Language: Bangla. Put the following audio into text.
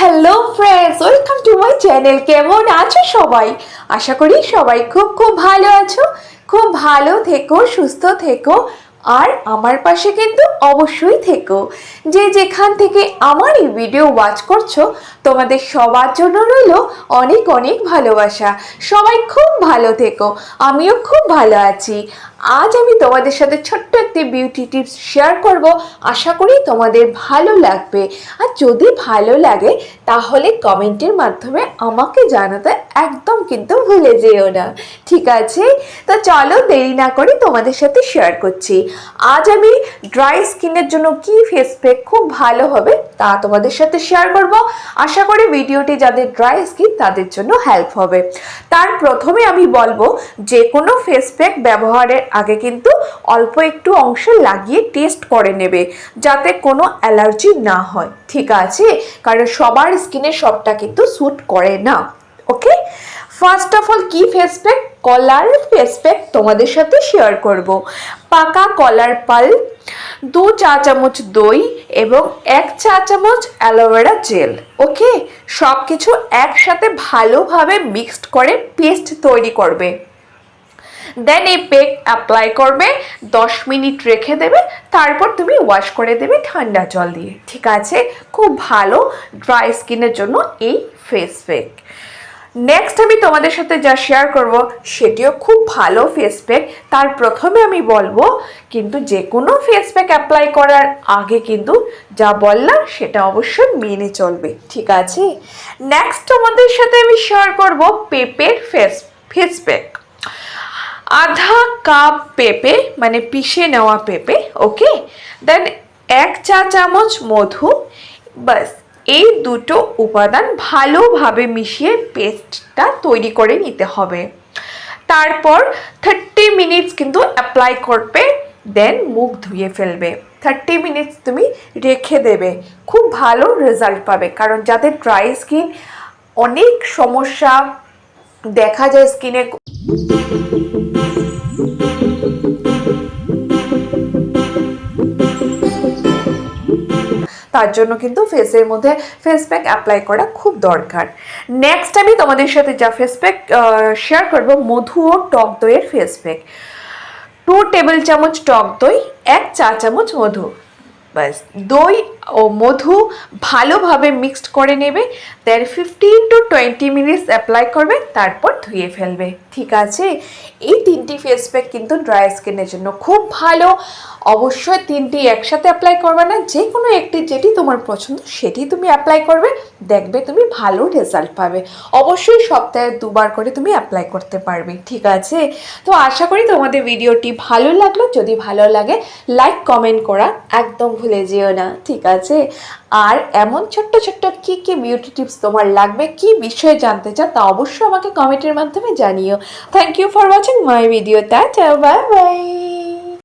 Hello friends welcome to my channel কেমন আছো সবাই? আশা করি সবাই খুব খুব ভালো আছো। খুব ভালো থেকো, সুস্থ থেকো। আর আমার পাশে কিন্তু অবশ্যই থেকো। যে যেখান থেকে আমার এই ভিডিও ওয়াচ করছ, তোমাদের সবার জন্য রইল অনেক অনেক ভালোবাসা। সবাই খুব ভালো থেকো। আমিও খুব ভালো আছি। আজ আমি তোমাদের সাথে ছোট্ট একটি বিউটি টিপস শেয়ার করব। আশা করি তোমাদের ভালো লাগবে। আর যদি ভালো লাগে, তাহলে কমেন্টের মাধ্যমে আমাকে জানাতে একদম কিন্তু ভুলে যেও না। ঠিক আছে? তো চলো দেরি না করে তোমাদের সাথে শেয়ার করছি। আজ আমি ড্রাই স্কিনের জন্য কি ফেস প্যাক খুব ভালো হবে তা তোমাদের সাথে শেয়ার করব। আশা করি ভিডিওটি যাদের ড্রাই স্কিন তাদের জন্য হেল্প হবে। তার প্রথমে আমি বলব, যে কোনো ফেস প্যাক ব্যবহারের আগে কিন্তু অল্প একটু অংশ লাগিয়ে টেস্ট করে নেবে, যাতে কোনো অ্যালার্জি না হয়। ঠিক আছে? কারণ সবার স্কিনে সবটা কিন্তু স্যুট করে না। ওকে ফার্স্ট অফ অল কি ফেস প্যাক কলার ফেস প্যাক তোমাদের সাথে শেয়ার করব। পাকা কলার পাল, দু চা চামচ দই এবং এক চা চামচ অ্যালোভেরা জেল ওকে সব কিছু একসাথে ভালোভাবে মিক্সড করে পেস্ট তৈরি করবে। দেন এই পেক অ্যাপ্লাই করবে, দশ মিনিট রেখে দেবে, তারপর তুমি ওয়াশ করে দেবে ঠান্ডা জল দিয়ে। ঠিক আছে? খুব ভালো ড্রাই স্কিনের জন্য এই ফেস প্যাক নেক্সট আমি তোমাদের সাথে যা শেয়ার করব, সেটিও খুব ভালো ফেস প্যাক তার প্রথমে আমি বলব, কিন্তু যে কোনো ফেস প্যাক অ্যাপ্লাই করার আগে কিন্তু যা বললাম, সেটা অবশ্যই মেনে চলবে। ঠিক আছে? নেক্সট তোমাদের সাথে আমি শেয়ার করব পেপের ফেস ফেস প্যাক আধা কাপ পেঁপে মানে পিষে নেওয়া পেঁপে ওকে দেন এক চা চামচ মধু বাস এই দুটো উপাদান ভালোভাবে মিশিয়ে পেস্টটা তৈরি করে নিতে হবে। তারপর থার্টি মিনিটস কিন্তু অ্যাপ্লাই করবে দেন মুখ ধুয়ে ফেলবে। থার্টি মিনিটস তুমি রেখে দেবে। খুব ভালো রেজাল্ট পাবে, কারণ যাদের ড্রাই স্কিন অনেক সমস্যা দেখা যায় স্কিনে তার জন্য কিন্তু ফেসের মধ্যে ফেস প্যাক অ্যাপ্লাই করা খুব দরকার। নেক্সট আমি তোমাদের সাথে যা ফেস প্যাক শেয়ার করব, মধু ও টক দইয়ের ফেস প্যাক টু টেবিল চামচ টক দই, এক চা চামচ মধু। ব্যাস, দই ও মধু ভালোভাবে মিক্সড করে নেবে then fifteen to twenty minutes apply করবে, তারপর ধুয়ে ফেলবে। ঠিক আছে। এই তিনটি ফেস প্যাক কিন্তু ড্রাই স্কিনের জন্য খুব ভালো। অবশ্যই তিনটি একসাথে অ্যাপ্লাই করবে না যে কোনো একটি যেটি তোমার পছন্দ সেটি তুমি অ্যাপ্লাই করবে, দেখবে তুমি ভালো রেজাল্ট পাবে। অবশ্যই সপ্তাহে দুবার করে তুমি অ্যাপ্লাই করতে পারবে, ঠিক আছে? তো আশা করি তোমাদের ভিডিওটি ভালো লাগল। যদি ভালো লাগে লাইক কমেন্ট করা একদম ভুলে যেও না, ঠিক আছে? আর এমন ছোট্ট ছোট্ট কি কি বিউটি টিপস তোমার লাগবে? কি বিষয়ে জানতে চাও তা অবশ্যই আমাকে কমেন্টের মাধ্যমে জানিও। Thank you for watching my video tata bye bye